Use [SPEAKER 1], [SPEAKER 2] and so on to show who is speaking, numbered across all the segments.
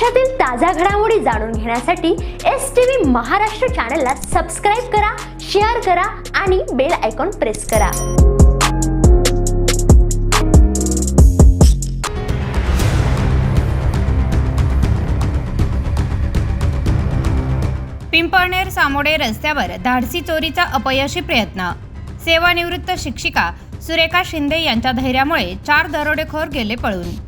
[SPEAKER 1] महाराष्ट्रातील ताज्या घडामोडी जाणून घेण्यासाठी एस टी व्ही महाराष्ट्र चॅनलला सबस्क्राईब करा शेअर करा आणि बेल आयकॉन प्रेस करा.
[SPEAKER 2] पिंपळनेर सामोडे रस्त्यावर धाडसी चोरीचा अपयशी प्रयत्न. सेवानिवृत्त शिक्षिका सुरेखा शिंदे यांच्या धैर्यामुळे चार दरोडेखोर गेले पळून.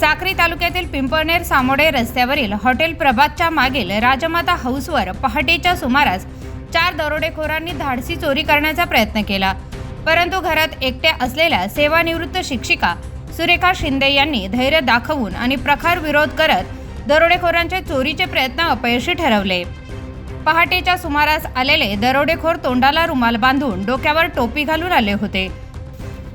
[SPEAKER 2] साक्री तालुक्यातील पिंपळनेर सामोडे रस्त्यावरील हॉटेल प्रभातच्या मागील राजमाता हाऊसवर पहाटेच्या सुमारास चार दरोडेखोरांनी धाडसी चोरी करण्याचा प्रयत्न केला. परंतु घरात एकट्या असलेल्या सेवानिवृत्त शिक्षिका सुरेखा शिंदे यांनी धैर्य दाखवून आणि प्रखर विरोध करत दरोडेखोरांचे चोरीचे प्रयत्न अपयशी ठरवले. पहाटेच्या सुमारास आलेले दरोडेखोर तोंडाला रुमाल बांधून डोक्यावर टोपी घालून आले होते.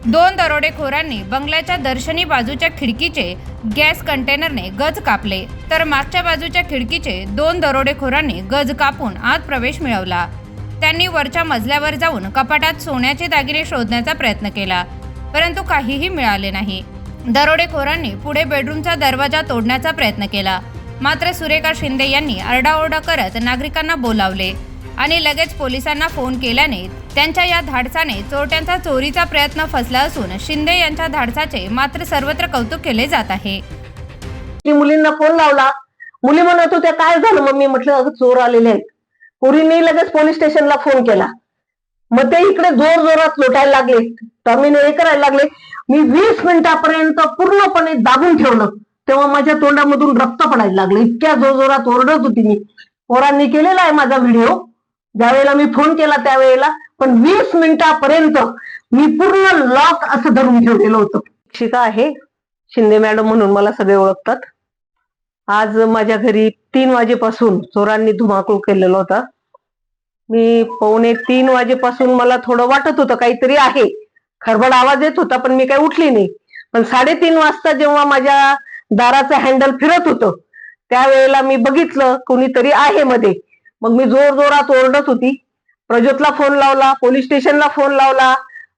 [SPEAKER 2] दोन दरोडेखोरांनी बंगल्याच्या दर्शनी बाजूच्या खिडकीचे गॅस कंटेनरने गज कापले तर मागच्या बाजूच्या खिडकीचे दोन दरोडेखोरांनी गज कापून आत प्रवेश मिळवला. त्यांनी वरच्या मजल्यावर जाऊन कपाटात सोन्याचे दागिने शोधण्याचा प्रयत्न केला परंतु काहीही मिळाले नाही. दरोडेखोरांनी पुढे बेडरूमचा दरवाजा तोडण्याचा प्रयत्न केला. मात्र सुरेखा शिंदे यांनी आरडाओरडा करत नागरिकांना बोलावले आणि लगेच पोलिसांना फोन केल्याने त्यांच्या या धाडसाने चोरट्यांचा चोरीचा प्रयत्न फसला असून शिंदे यांच्या धाडसाचे मात्र सर्वत्र कौतुक केले जात आहे.
[SPEAKER 3] की मुलींना फोन लावला. मुली म्हणत होत्या काय झालं मम्मी म्हटलं अगं चोर आलेले आहेत. पुरीने लगेच पोलीस स्टेशनला फोन केला. मग ते इकडे जोर जोरात लोटायला लागले. टर्मिने हे करायला लागले. मी वीस मिनिटापर्यंत पूर्णपणे दाबून ठेवलं. तेव्हा माझ्या तोंडामधून रक्त पडायला लागलं. इतक्या जोर जोरात ओरडत होती मी. पोरांनी केलेला आहे माझा व्हिडिओ. ज्यावेळेला मी फोन केला त्यावेळेला पण वीस मिनिटापर्यंत मी पूर्ण लॉक असं धरून ठेवलेलं होतं. शिक्षिका आहे. शिंदे मॅडम म्हणून मला सगळे ओळखतात. आज माझ्या घरी तीन वाजेपासून चोरांनी धुमाकूळ केलेला होता. मी पावणे तीन वाजेपासून मला थोडं वाटत होतं काहीतरी आहे. खडबड आवाज येत होता पण मी काही उठली नाही. पण साडेतीन वाजता जेव्हा माझ्या दाराचं हँडल फिरत होतं त्यावेळेला मी बघितलं कोणीतरी आहे मध्ये. मग मी जोर जोरात ओरडत होती. प्रज्योतला फोन लावला पोलीस स्टेशनला फोन लावला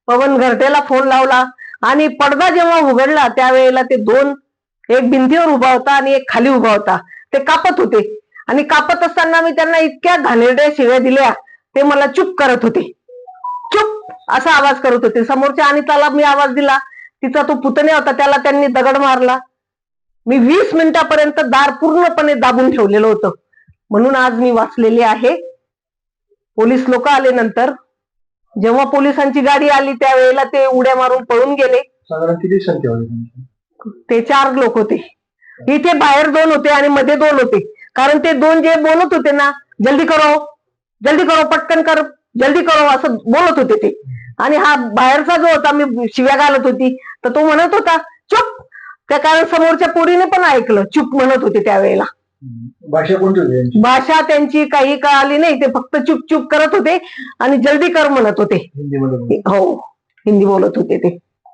[SPEAKER 3] पवन घरटेला फोन लावला आणि पडदा जेव्हा उघडला त्यावेळेला ते दोन एक भिंतीवर उभा होता आणि एक खाली उभा होता. ते कापत होते आणि कापत असताना मी त्यांना इतक्या घाणेरड्या शिव्या दिल्या ते मला चुप करत होते. चुप असा आवाज करत होते. समोरच्या अनिताला मी आवाज दिला. तिचा तो पुतण्या होता त्याला त्यांनी दगड मारला. मी वीस मिनिटापर्यंत दार पूर्णपणे दाबून ठेवलेलं होतं. म्हणून आज मी वाचलेली आहे. पोलीस लोक आले नंतर. जेव्हा पोलिसांची गाडी आली त्यावेळेला ते उड्या मारून पळून गेले.
[SPEAKER 4] साधारण किती संख्या होती तुमची?
[SPEAKER 3] ते चार लोक होते. इथे बाहेर दोन होते आणि मध्ये दोन होते. कारण ते दोन जे बोलत होते ना जल्दी करो जल्दी करो पटकन कर जल्दी करो असं बोलत होते ते. आणि हा बाहेरचा जो होता मी शिव्या घालत होती तर तो म्हणत होता चुप. त्या कारण समोरच्या पोरीने पण ऐकलं चुप म्हणत होते त्यावेळेला.
[SPEAKER 4] भाषा कोणती होती
[SPEAKER 3] भाषा त्यांची काही कळाली नाही ते फक्त चुप चुप करत होते आणि जल्दी कर म्हणत होते.
[SPEAKER 4] हिंदीमध्ये
[SPEAKER 3] हो हिंदी बोलत होते ते.